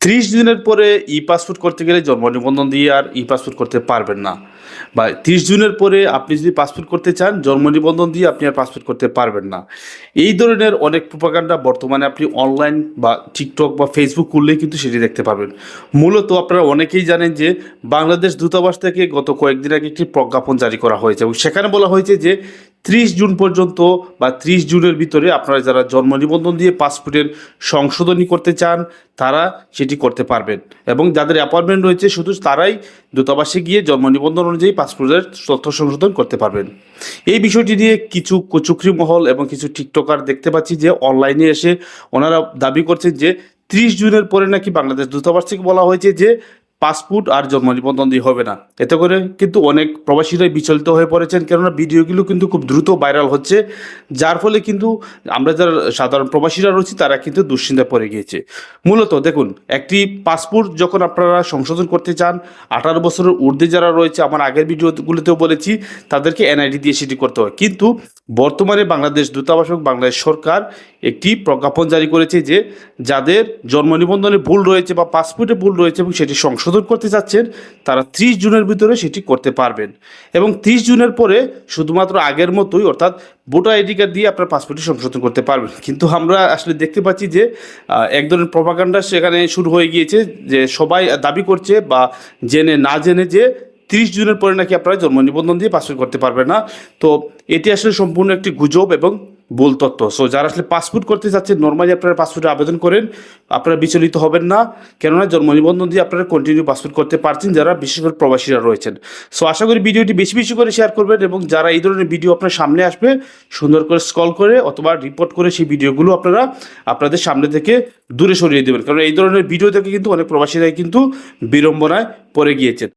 ত্রিশ দিনের পরে ই পাসপোর্ট করতে গেলে জন্ম নিবন্ধন দিয়ে আর ই পাসপোর্ট করতে পারবেন না। বা ত্রিশ দিনের পরে আপনি যদি পাসপোর্ট করতে চান, জন্ম নিবন্ধন দিয়ে আপনি আর পাসপোর্ট করতে পারবেন না। এই ধরনের অনেক প্রোপাগান্ডা বর্তমানে আপনি অনলাইন বা টিকটক বা ফেসবুক করলেই কিন্তু সেটি দেখতে পাবেন মূলত আপনারা অনেকেই জানেন যে বাংলাদেশ দূতাবাস থেকে গত কয়েকদিন আগে একটি প্রজ্ঞাপন জারি করা হয়েছে এবং সেখানে বলা হয়েছে যে ত্রিশ জুন পর্যন্ত বা ত্রিশ জুনের ভিতরে আপনারা যারা জন্ম নিবন্ধন দিয়ে পাসপোর্টের সংশোধনী করতে চান, তারা সেটি করতে পারবেন। এবং যাদের অ্যাপয়েন্টমেন্ট রয়েছে, শুধু তারাই দূতাবাসে গিয়ে জন্ম নিবন্ধন অনুযায়ী পাসপোর্টের তথ্য সংশোধন করতে পারবেন। এই বিষয়টি নিয়ে কিছু কচুকরি মহল এবং কিছু টিকটকার দেখতে পাচ্ছি যে অনলাইনে এসে ওনারা দাবি করছেন যে ত্রিশ জুনের পরে নাকি বাংলাদেশ দূতাবাস থেকে বলা হয়েছে যে পাসপোর্ট আর জন্ম নিবন্ধন দিয়ে হবে না। এতে করে কিন্তু অনেক প্রবাসীরাই বিচলিত হয়ে পড়েছেন, কেননা ভিডিওগুলো কিন্তু খুব দ্রুত ভাইরাল হচ্ছে, যার ফলে কিন্তু আমরা যারা সাধারণ প্রবাসীরা রয়েছি, তারা কিন্তু দুশ্চিন্তায় পড়ে গিয়েছে। মূলত দেখুন, একটি পাসপোর্ট যখন আপনারা সংশোধন করতে চান, আঠারো বছরের ঊর্ধ্বে যারা রয়েছে, আমার আগের ভিডিওগুলোতেও বলেছি, তাদেরকে এনআইডি দিয়ে সেটি করতে হয় কিন্তু বর্তমানে বাংলাদেশ দূতাবাস এবং বাংলাদেশ সরকার একটি প্রজ্ঞাপন জারি করেছে যে, যাদের জন্ম নিবন্ধনে ভুল রয়েছে বা পাসপোর্টে ভুল রয়েছে এবং সেটি সংশোধন করতে চাচ্ছেন, তারা ত্রিশ জুনের ভিতরে সেটি করতে পারবেন। এবং ত্রিশ জুনের পরে শুধুমাত্র আগের মতোই, অর্থাৎ ভোটার আইডি কার্ড দিয়ে আপনার পাসপোর্টটি সংশোধন করতে পারবেন। কিন্তু আমরা আসলে দেখতে পাচ্ছি যে এক ধরনের প্রভাকাণ্ডা সেখানে শুরু হয়ে গিয়েছে যে, সবাই দাবি করছে বা জেনে না জেনে যে, তিরিশ জুনের পরে নাকি আপনারা জন্ম নিবন্ধন দিয়ে পাসপোর্ট করতে পারবেন না। তো এটি আসলে সম্পূর্ণ একটি গুজব এবং ভুল তথ্য। সো যারা আসলে পাসপোর্ট করতে চাচ্ছেন নর্মালি আপনারা পাসপোর্টে আবেদন করেন। আপনারা বিচলিত হবেন না। কেননা, জন্ম নিবন্ধন দিয়ে আপনারা কন্টিনিউ পাসপোর্ট করতে পারছেন যারা বিশেষ করে প্রবাসীরা রয়েছেন। সো আশা করি ভিডিওটি বেশি বেশি করে শেয়ার করবেন এবং যারা এই ধরনের ভিডিও আপনার সামনে আসবে, সুন্দর করে স্কল করে অথবা রিপোর্ট করে সেই ভিডিওগুলো আপনারা আপনাদের সামনে থেকে দূরে সরিয়ে দেবেন। কারণ এই ধরনের ভিডিও থেকে কিন্তু অনেক প্রবাসীরাই কিন্তু বিড়ম্বনায় পড়ে গিয়েছেন।